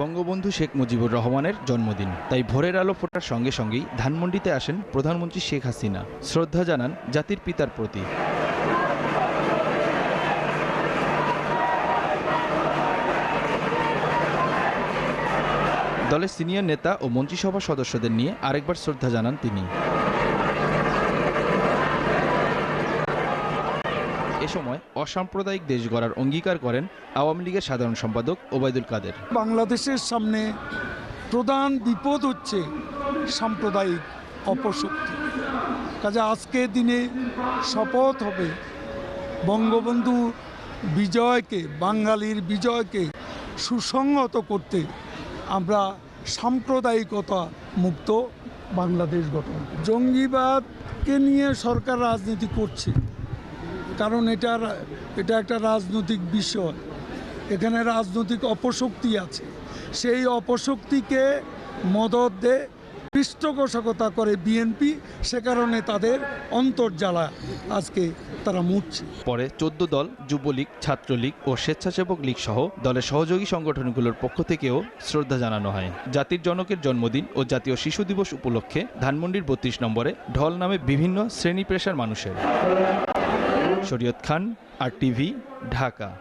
বঙ্গবন্ধু শেখ মুজিবুর রহমানের জন্মদিন। তাই ভোরের আলো ফোটার সঙ্গে সঙ্গেই ধানমন্ডিতে আসেন প্রধানমন্ত্রী শেখ হাসিনা। শ্রদ্ধা জানান জাতির পিতার প্রতি। দলের সিনিয়র নেতা ও মন্ত্রিসভা সদস্যদের নিয়ে আরেকবার শ্রদ্ধা জানান তিনি। এ সময় অসাম্প্রদায়িক দেশ গড়ার অঙ্গীকার করেন আওয়ামী লীগের সাধারণ সম্পাদক ওবায়দুল কাদের। বাংলাদেশের সামনে প্রধান বিপদ হচ্ছে সাম্প্রদায়িক অপশক্তি। কাজে আজকে দিনে শপথ হবে বঙ্গবন্ধু বিজয়কে বাঙালির বিজয়কে সুসংহত করতে আমরা সাম্প্রদায়িকতা মুক্ত বাংলাদেশ গঠন। জঙ্গিবাদকে নিয়ে সরকার রাজনীতি করছে। কারণ এটার, এটা একটা রাজনৈতিক বিষয়। এখানে রাজনৈতিক অপশক্তি আছে। সেই অপশক্তিকে মদত দে, পৃষ্ঠপোষকতা করে বিএনপি, সে কারণে তাদের অন্তর্জ্বালা আজকে তারা মুড়ছে। পরে চোদ্দ দল, যুবলীগ, ছাত্রলীগ ও স্বেচ্ছাসেবক লীগ সহ দলের সহযোগী সংগঠনগুলোর পক্ষ থেকেও শ্রদ্ধা জানানো হয়। জাতির জনকের জন্মদিন ও জাতীয় শিশু দিবস উপলক্ষে ধানমন্ডির বত্রিশ নম্বরে ঢল নামে বিভিন্ন শ্রেণি পেশার মানুষের। শরীয়ত খান আর টিভি ঢাকা।